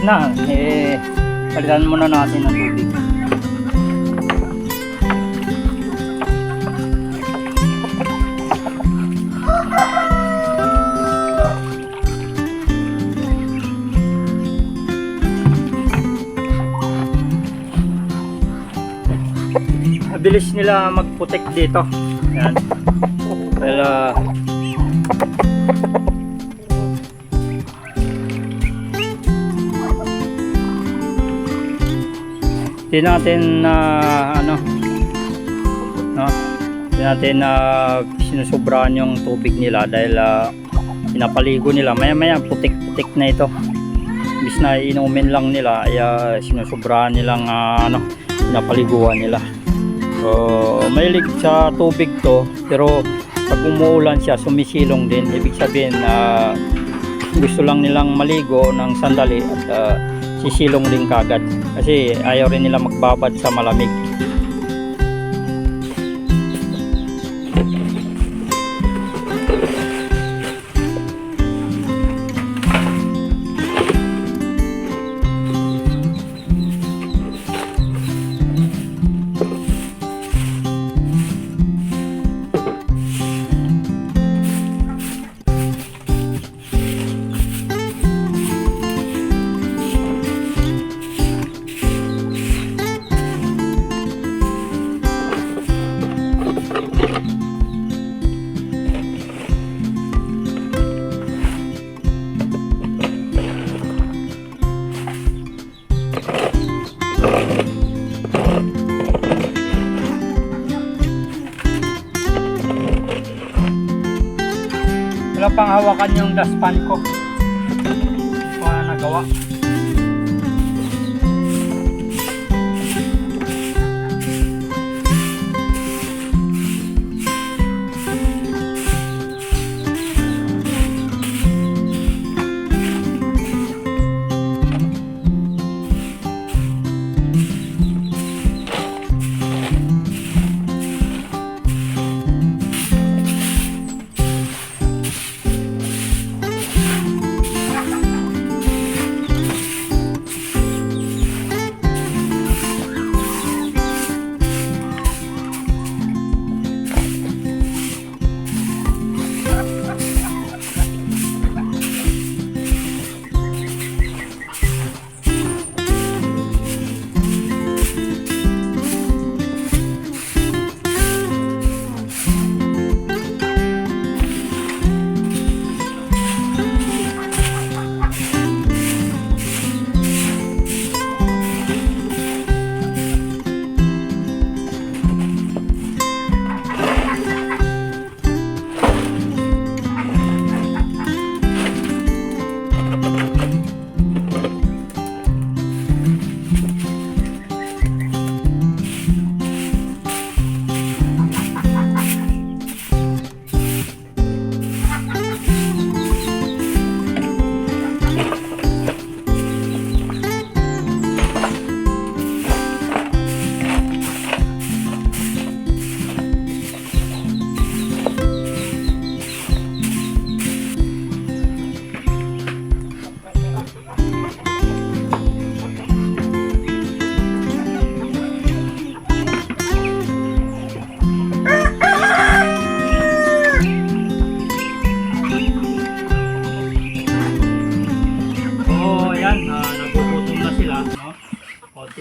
na, eh, palitan muna natin ng tubig. Mabilis nila magputik dito. Hindi natin na ano no? Hindi natin na sinusobrahan yung tubig nila dahil ah, pinapaligo nila. Maya maya putik-putik na ito. Imbis na inumin lang nila ay ah, sinusobrahan nilang ah, ano, pinapaliguan nila. So, mahilig sa tubig to pero pag umuulan siya sumisilong din. Ibig sabihin na gusto lang nilang maligo ng sandali at ah, sisilong din kagad. Kasi ayaw rin nila magbabad sa malamig hawakan yung dustpan ko. Wala nagawa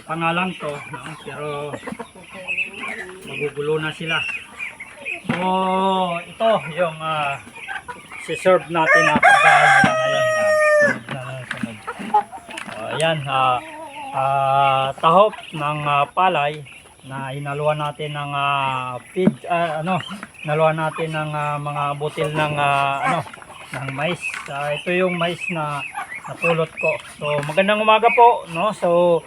Konti pa nga lang to, no? Pero magugulo na sila. So, ito yung uh, si-serve natin na pagkain ngayon. Yan. Na sunod. So, ayan, ah, ah, tahop ng ah, palay na inaluan natin ng ah, feed, ah, ano, inaluan natin ng ah, mga butil ng ah, ano, ng mais. Ah, ito yung mais na napulot ko. So magandang umaga po, no? So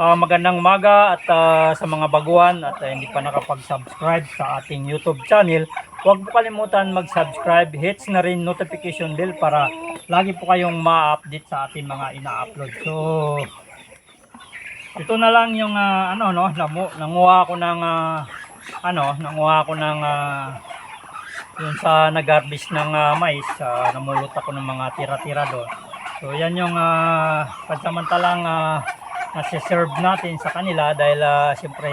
ah, magandang umaga at ah, sa mga baguhan at ah, hindi pa nakapag-subscribe sa ating YouTube channel, huwag po kalimutan mag-subscribe, hits na rin notification bell para lagi po kayong ma-update sa ating mga ina-upload. So, ito na lang yung ah, ano no, namu, nanguha ako ng ah, ano, nanguha ako ng ah, yun sa nag-harvest ng ah, mais, ah, namulot ako ng mga tira-tira doon. So yan yung uh, pansamantalang uh, nasi-serve natin sa kanila dahil ah, siyempre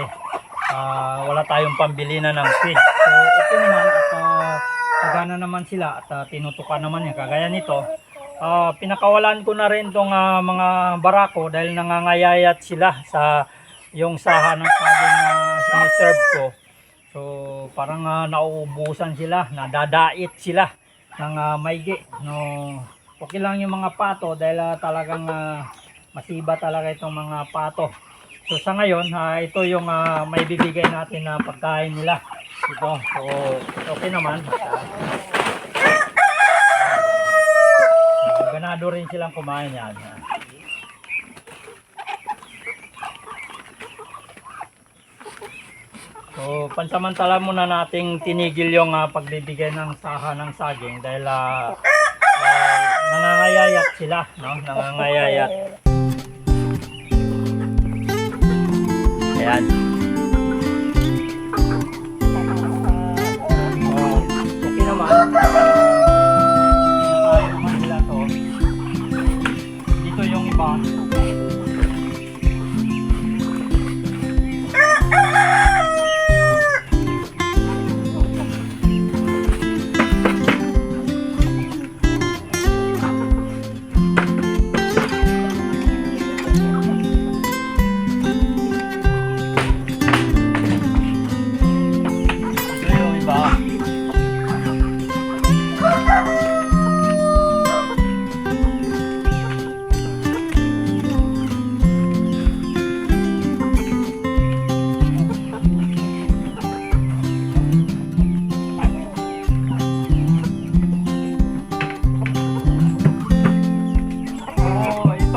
ah, wala tayong pambili na ng feed. So okay naman at uh, naman sila at ah, tinutukan naman yan. Kagaya nito, ah, pinakawalan ko na rin tong ah, mga barako dahil nangangayayat sila sa yung saha ng saging na siniserve ko. So parang ah, nauubusan sila, nadadait sila ng uh, maigi. No, okay lang yung mga pato dahil ah, talagang ah, masiba talaga itong mga pato. So sa ngayon, ah, ito yung ah, may bibigay natin na pagkain nila. Ito. So okay naman. Uh, ganado rin silang kumain yan. So, pansamantala muna nating tinigil yung ah, pagbibigay ng saha ng saging dahil ah, nangangayayat sila, no? Nangangayayat. Ayan.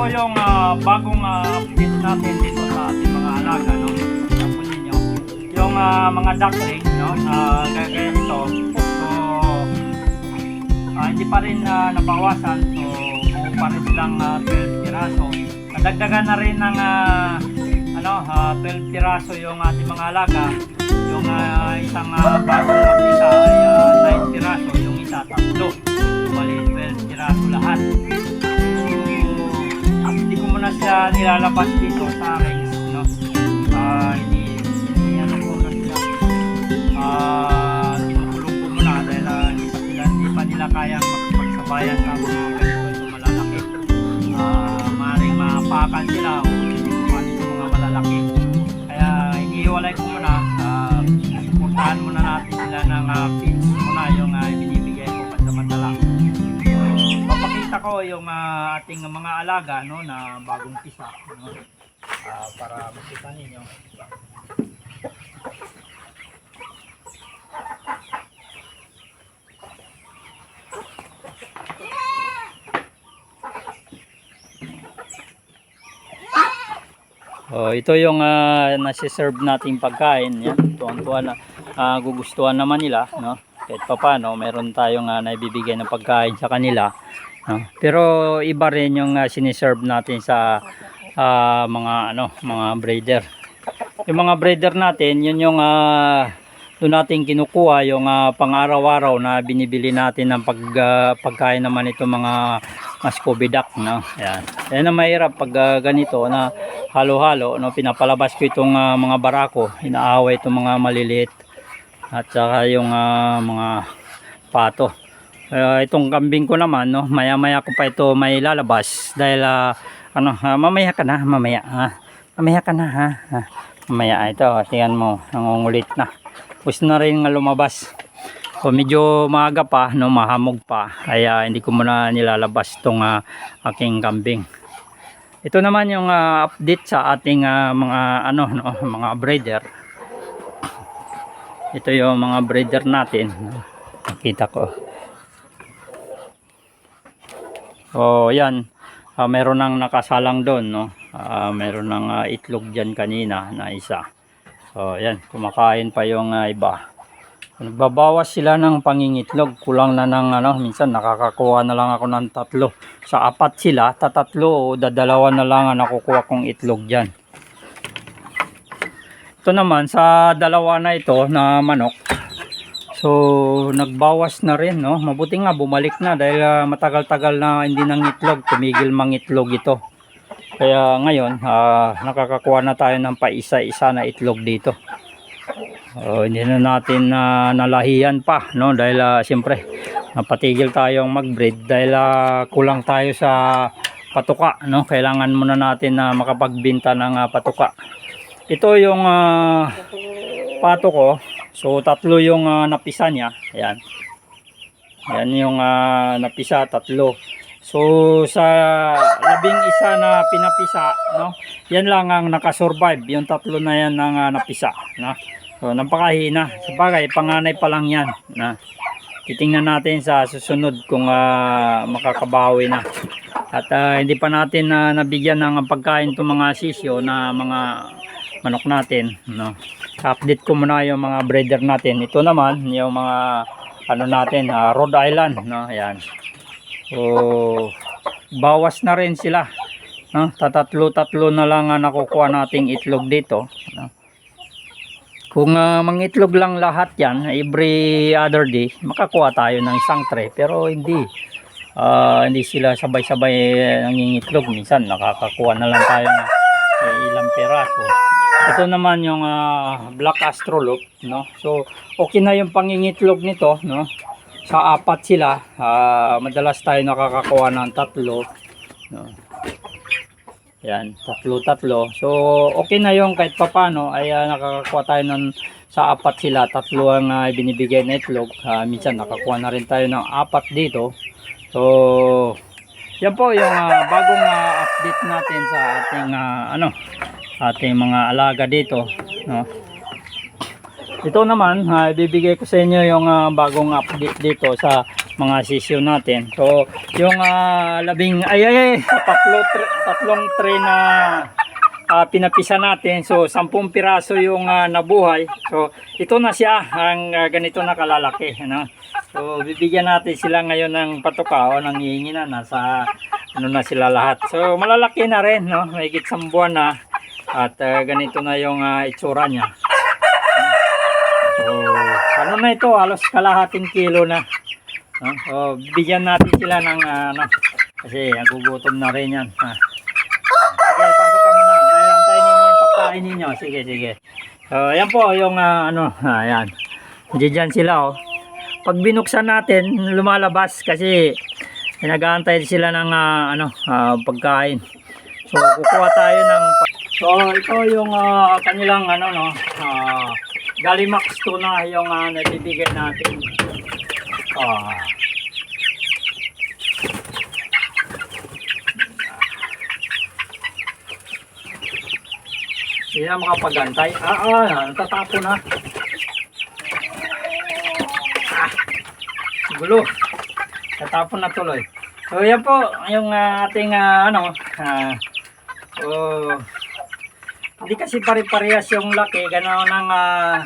Yung ah, bagong ah, update natin dito sa ating mga alaga, no? Tapos ninyo. Yung ah, mga duckling, no? Na gagaya nito. So, ah, hindi pa rin ah, nabawasan. So, buo pa rin silang ah, 12 piraso. Nadagdagan na rin ng ah, ano, ah, 12 piraso yung ating mga alaga. Yung ah, isang uh, bagong isa ay ah, 9 piraso. Yung isa, tatlo. Bali, 12 piraso lahat. Hindi muna siya nilalabas dito sa akin, no? Ah, hindi, hindi ano ko na siya. Ah, tinukulong ko muna dahil ah, hindi pa sila, hindi pa nila kayang makipagsabayan sa mga ganito malalaki. Ah, maaaring mapakan sila o yung mga malalaki. Kaya iniiwalay ko muna, ah, puntahan muna natin sila ng uh, ko yung ah, ating mga alaga no na bagong pisa no? Ah, para makita ninyo. Oh, ito yung uh, nasi-serve nating pagkain. Yan, tuwang-tuwa na. ah, gugustuhan naman nila, no? Kahit pa paano, meron tayong uh, naibibigay ng pagkain sa kanila. No? Pero iba rin yung uh, siniserve natin sa ah, mga ano, mga breeder. Yung mga breeder natin, yun yung ah, doon natin kinukuha yung ah, pang-araw-araw na binibili natin ng pag, ah, pagkain naman ito mga Muscovy duck, no? Yan. Yan ang mahirap pag ah, ganito na halo-halo, no? Pinapalabas ko itong ah, mga barako, inaaway itong mga maliliit at saka yung ah, mga pato. Kaya itong kambing ko naman, no, maya-maya ko pa ito may lalabas dahil ah, ano, ah, mamaya ka na, mamaya. Ha? Mamaya ka na ha. Mamaya ito, tingnan mo, nangungulit na. Gusto na rin nga lumabas. So medyo maaga pa, no, mahamog pa. Kaya hindi ko muna nilalabas itong ah, aking kambing. Ito naman yung ah, update sa ating ah, mga ano no, mga breeder. Ito yung mga breeder natin. Nakita ko. Oh, yan. Ah, meron nang nakasalang doon, no. Ah, meron nang ah, itlog diyan kanina na isa. So, yan, kumakain pa yung ah, iba. Nagbabawas sila ng pangingitlog. Kulang na ng ano, minsan nakakakuha na lang ako ng tatlo. Sa apat sila, tatatlo o dadalawa na lang ang nakukuha kong itlog dyan. Ito naman, sa dalawa na ito na manok, so nagbawas na rin, no? Mabuti nga, bumalik na dahil ah, matagal-tagal na hindi nang itlog, tumigil mangitlog ito. Kaya ngayon, ah, nakakakuha na tayo ng paisa-isa na itlog dito. Oh, hindi na natin na nalahiyan pa, no? Dahil ah, siyempre, napatigil tayong mag-breed dahil ah, kulang tayo sa patuka, no? Kailangan muna natin na makapagbenta ng ah, patuka. Ito yung ah, pato ko. So, tatlo yung ah, napisa niya. Ayan. Ayan yung ah, napisa, tatlo. So, sa labing isa na pinapisa, no? Yan lang ang nakasurvive. Yung tatlo na yan ang ah, napisa, no? So, napakahina. Sa bagay, panganay pa lang yan. Na. Titingnan natin sa susunod kung ah, makakabawi na. At ah, hindi pa natin na nabigyan ng pagkain itong mga sisyo na mga manok natin. No? Update ko muna yung mga breeder natin. Ito naman, yung mga ano natin, ah, Rhode Island. No? Ayan. So, bawas na rin sila. No? Tatatlo-tatlo na lang ang nakukuha nating itlog dito. No? Kung uh, mangitlog lang lahat yan, every other day, makakuha tayo ng isang tray. Pero hindi. Ah, hindi sila sabay-sabay nangingitlog. Minsan nakakakuha na lang tayo ng eh, ilang peraso. Ito naman yung ah, Black Astrolop. No? So, okay na yung pangingitlog nito. No? Sa apat sila, ah, madalas tayo nakakakuha ng tatlo. No? Yan, tatlo-tatlo. So, okay na yung kahit papano ay ah, nakakakuha tayo ng sa apat sila. Tatlo ang ah, binibigay na itlog. Ah, minsan nakakuha na rin tayo ng apat dito. So, yan po yung ah, bagong ah, update natin sa ating ah, ano, ating mga alaga dito, no. Ito naman, ah, ibibigay ko sa inyo yung ah, bagong update dito sa mga sisyo natin. So, yung ah, labing ay ay, ay tatlo tre- tatlong tray na ah, pinapisa natin. So, 10 piraso yung ah, nabuhay. So, ito na siya ang ah, ganito na kalalaki, ano. So, bibigyan natin sila ngayon ng patuka o ng hihingi na nasa ano na sila lahat. So, malalaki na rin, no. May isang buwan na at ah, ganito na yung ah, itsura niya. So, ano na ito, halos kalahating kilo na. No? So, bigyan natin sila ng ah, ano, kasi nagugutom na rin yan. Ha? Sige, pasok muna. Dahil antayin yung pagkain ninyo. Sige, sige. So, ayan po yung ah, ano, ayan. Diyan sila oh. Pag binuksan natin, lumalabas kasi nag-aantay sila ng ah, ano, ah, pagkain. So, kukuha tayo ng So, ito yung ah, kanilang ano no, ah, Galimax tuna yung uh, nabibigay natin. Ah. Hindi na makapagantay. Ah, ah, natatapo na. Gulo. Natapon na tuloy. So, yan po, yung ah, ating ah, ano, ah, oh, hindi kasi pare-parehas yung laki, gano'n ng ah,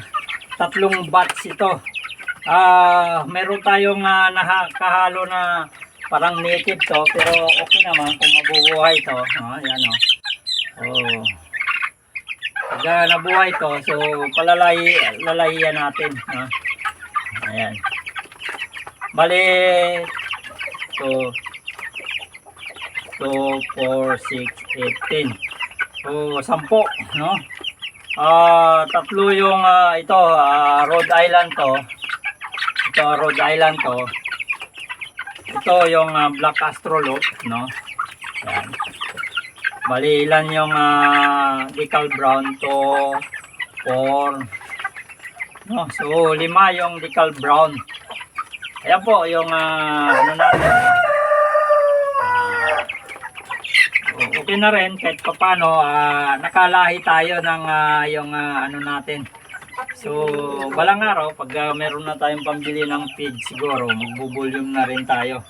tatlong batch ito. Ah, meron tayong ah, nakahalo na parang native to, pero okay naman kung mabubuhay to. Oh, yan oh. Oh. Pag ah, nabuhay to, so palalay lalahiyan natin, no? Ayan. Bali to 2 4 6 18 So, sampo, no? Ah, tatlo yung ah, ito, ah, Rhode Island to. Ito Rhode Island to. Ito yung ah, Black Astrolop, no? Yan. Bali ilan yung ah, decal brown to 4 no? So, lima yung decal brown. Ayan po yung ah, ano natin. okay na rin kahit papano ah, nakalahi tayo ng ah, yung ah, ano natin so balang araw pag ah, meron na tayong pambili ng feed siguro magbubulyum na rin tayo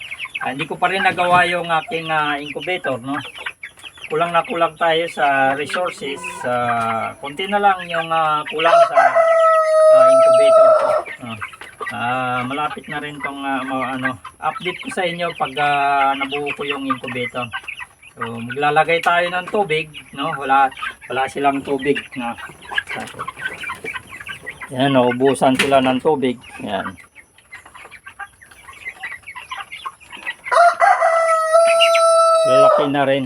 Ah, hindi ko pa rin nagawa yung aking ah, incubator no kulang na kulang tayo sa resources Ah, konti na lang yung ah, kulang sa ah, incubator Ah. Ah, malapit na rin tong ma- ano, update ko sa inyo pag ah, nabuo ko yung incubator. So, maglalagay tayo ng tubig, no? Wala wala silang tubig na. Yan, naubusan sila ng tubig. Yan. Lalaki na rin.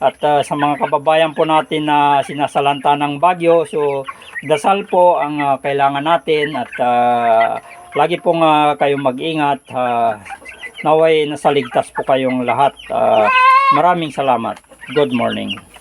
At ah, sa mga kababayan po natin na sinasalanta ng bagyo, so dasal po ang ah, kailangan natin at ah, lagi pong ah, kayong mag-ingat. ah, naway nasa ligtas po kayong lahat. Ah, maraming salamat. Good morning.